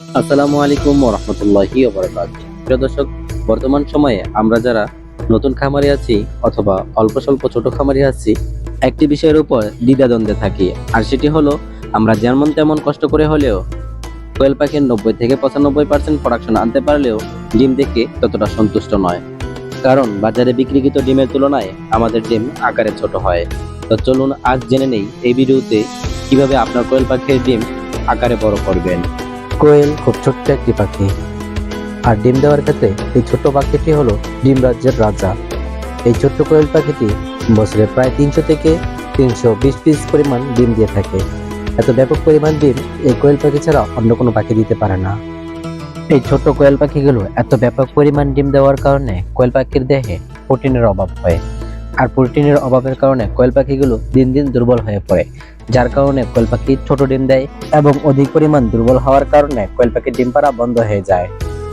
আসসালামু আলাইকুম রহমতুল্লাহি প্রিয় দর্শক, বর্তমান সময়ে আমরা যারা নতুন খামারি আছি অথবা অল্প স্বল্প ছোট খামারি আছি, একটি বিষয়ের উপর দ্বিধাদ্বন্দ্বে থাকি, আর সেটি হলো আমরা যেমন তেমন কষ্ট করে হলেও কোয়েল পাখির নব্বই থেকে পঁচানব্বই পার্সেন্ট প্রোডাকশন আনতে পারলেও ডিম দেখে ততটা সন্তুষ্ট নয়। কারণ বাজারে বিক্রিকৃত ডিমের তুলনায় আমাদের ডিম আকারে ছোট হয়। তো চলুন আজ জেনে নেই এই ভিডিওতে কীভাবে আপনার কোয়েল পাখির ডিম আকারে বড় করবেন। কোয়েল খুব ছোট্ট একটি পাখি। আর ডিম দেওয়ার ক্ষেত্রে এই ছোট্ট পাখিটি হলো ডিম রাজ্যের রাজা। এই ছোট্ট কোয়েল পাখিটি বছরে প্রায় তিনশো থেকে তিনশো বিশ পিস পরিমাণ ডিম দিয়ে থাকে। এত ব্যাপক পরিমাণ ডিম এই কোয়েল পাখি ছাড়া অন্য কোনো পাখি দিতে পারে না। এই ছোট্ট কোয়েল পাখিগুলো এত ব্যাপক পরিমাণ ডিম দেওয়ার কারণে কোয়েল পাখির দেহে প্রোটিনের অভাব হয়। আর প্রোটিনের অভাবের কারণে কোয়েল পাখিগুলো দিন দিন দুর্বল হয়ে পড়ে। যার কারণে কোয়েল পাখি ছোট ডিম দেয় এবং অধিক পরিমাণ দুর্বল হওয়ার কারণে কোয়েল পাখির ডিম পাড়া বন্ধ হয়ে যায়।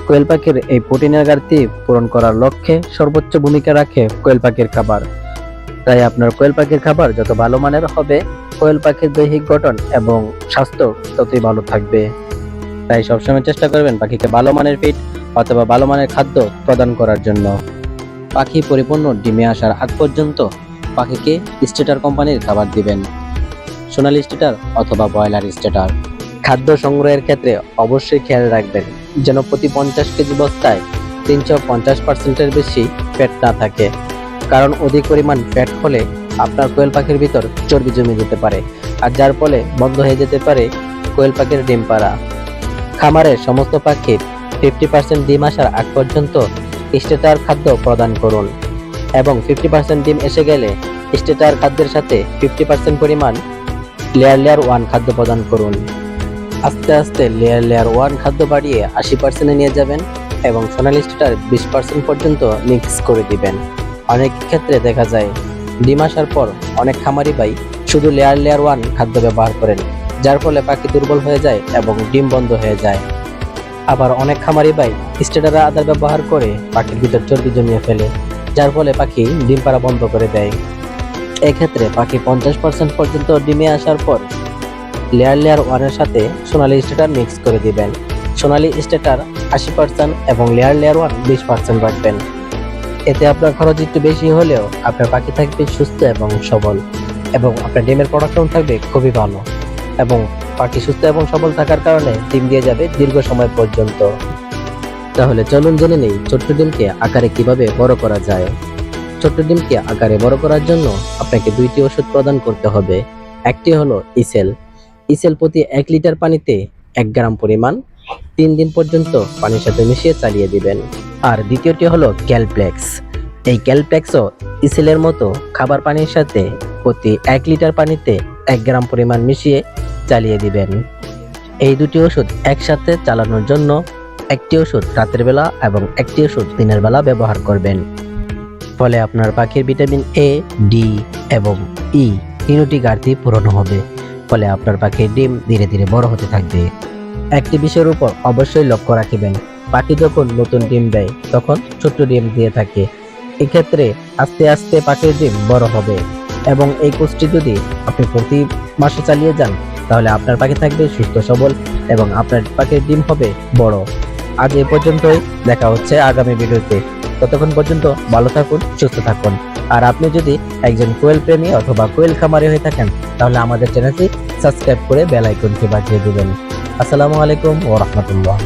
কোয়েল পাখির এই প্রোটিনের ঘাটতি পূরণ করার লক্ষ্যে সর্বোচ্চ ভূমিকা রাখে কোয়েল পাখির খাবার। তাই আপনার কোয়েল পাখির খাবার যত ভালো মানের হবে, কোয়েল পাখির দৈহিক গঠন এবং স্বাস্থ্য ততই ভালো থাকবে। তাই সবসময় চেষ্টা করবেন পাখিকে ভালো মানের ফিট অথবা ভালো মানের খাদ্য প্রদান করার জন্য। পাখি পরিপূর্ণ ডিমে আসার আগ পর্যন্ত পাখিকে স্টেটার কোম্পানির খাবার দিবেন। সোনালি স্টেটার অথবা ব্রয়লার স্টেটার। খাদ্য সংগ্রহের ক্ষেত্রে অবশ্যই খেয়াল রাখবেন যেন প্রতি পঞ্চাশ কেজি বস্তায় তিনশো পঞ্চাশ পার্সেন্টের বেশি ফ্যাট না থাকে। কারণ অধিক পরিমাণ ফ্যাট হলে আপনার কোয়েল পাখির ভিতর চর্বি জমে যেতে পারে আর যার ফলে বন্ধ হয়ে যেতে পারে কোয়েল পাখির ডিম পাড়া। খামারের সমস্ত পাখির ফিফটি পার্সেন্ট ডিম আসার আগ পর্যন্ত স্টেটার খাদ্য প্রদান করুন এবং ফিফটি পার্সেন্ট ডিম এসে গেলে স্টেটার খাদ্যের সাথে ফিফটি পার্সেন্ট পরিমাণ লেয়ার লেয়ার ওয়ান খাদ্য প্রদান করুন। আস্তে আস্তে লেয়ার লেয়ার ওয়ান খাদ্য বাড়িয়ে আশি পার্সেন্টে নিয়ে যাবেন এবং সোনালি স্টার বিশ পার্সেন্ট পর্যন্ত মিক্স করে দিবেন। অনেক ক্ষেত্রে দেখা যায়, ডিম আসার পর অনেক খামারি ভাই শুধু লেয়ার লেয়ার ওয়ান খাদ্য ব্যবহার করেন, যার ফলে পাখি দুর্বল হয়ে যায় এবং ডিম বন্ধ হয়ে যায়। আবার অনেক খামারি ভাই স্টেটারা আদার ব্যবহার করে পাখির ভিতর চর্বি জমিয়ে ফেলে, যার ফলে পাখি ডিম পাড়া বন্ধ করে দেয়। এক্ষেত্রে পাখি পঞ্চাশ পার্সেন্ট পর্যন্ত ডিমে আসার পর লেয়ার লেয়ার ওয়ানের সাথে সোনালি স্টেটার মিক্স করে দিবেন। সোনালি স্টেটার আশি পার্সেন্ট এবং লেয়ার লেয়ার ওয়ান বিশ পার্সেন্ট রাখবেন। এতে আপনার খরচ একটু বেশি হলেও আপনার পাখি থাকবে সুস্থ এবং সবল। এবং আপনার ডিমের প্রোডাকশন থাকবে খুবই ভালো। এবং পাখি সুস্থ এবং সবল থাকার কারণে ডিম দিয়ে যাবে দীর্ঘ সময় পর্যন্ত। তাহলে চলুন জেনে নেই ছোট্ট ডিমকে আকারে কীভাবে বড় করা যায়। ছোট্ট ডিমকে আকারে বড় করার জন্য আপনাকে দুইটি ওষুধ প্রদান করতে হবে। একটি হলো ইসেল। ইসেল প্রতি এক লিটার পানিতে এক গ্রাম পরিমাণ তিন দিন পর্যন্ত পানির সাথে মিশিয়ে চালিয়ে দিবেন। আর দ্বিতীয়টি হলো ক্যালপ্লেক্স। এই ক্যালপ্লেক্সও ইসেলের মতো খাবার পানির সাথে প্রতি এক লিটার পানিতে এক গ্রাম পরিমাণ মিশিয়ে চালিয়ে দিবেন। এই দুটি ওষুধ একসাথে চালানোর জন্য একটি ওষুধ রাতের বেলা এবং একটি ওষুধ দিনের বেলা ব্যবহার করবেন। ফলে আপনার পাখির ভিটামিন এ ডি এবং ই তিনটি ঘাটতি পূরণ হবে। ফলে আপনার পাখির ডিম ধীরে ধীরে বড় হতে থাকবে। একটি বিষয়ের উপর অবশ্যই লক্ষ্য রাখবেন, পাখি যখন নতুন ডিম দেয়, তখন ছোট্ট ডিম দিয়ে থাকে। এক্ষেত্রে আস্তে আস্তে পাখির ডিম বড় হবে এবং এই কোর্সটি যদি আপনি প্রতি মাসে চালিয়ে যান, তাহলে আপনার পাখি থাকবে সুস্থ, সবল এবং আপনার পাখির ডিম হবে বড়। আজ এ পর্যন্তই, দেখা হচ্ছে আগামী ভিডিওতে। ততক্ষণ পর্যন্ত ভালো থাকুন, সুস্থ থাকুন। আর আপনি যদি একজন কোয়েল প্রেমী অথবা কোয়েল খামারি হয়ে থাকেন, তাহলে আমাদের চ্যানেলটি সাবস্ক্রাইব করে বেল আইকনটি বাজিয়ে দেবেন। আসসালামু আলাইকুম ও রহমতুল্লাহ।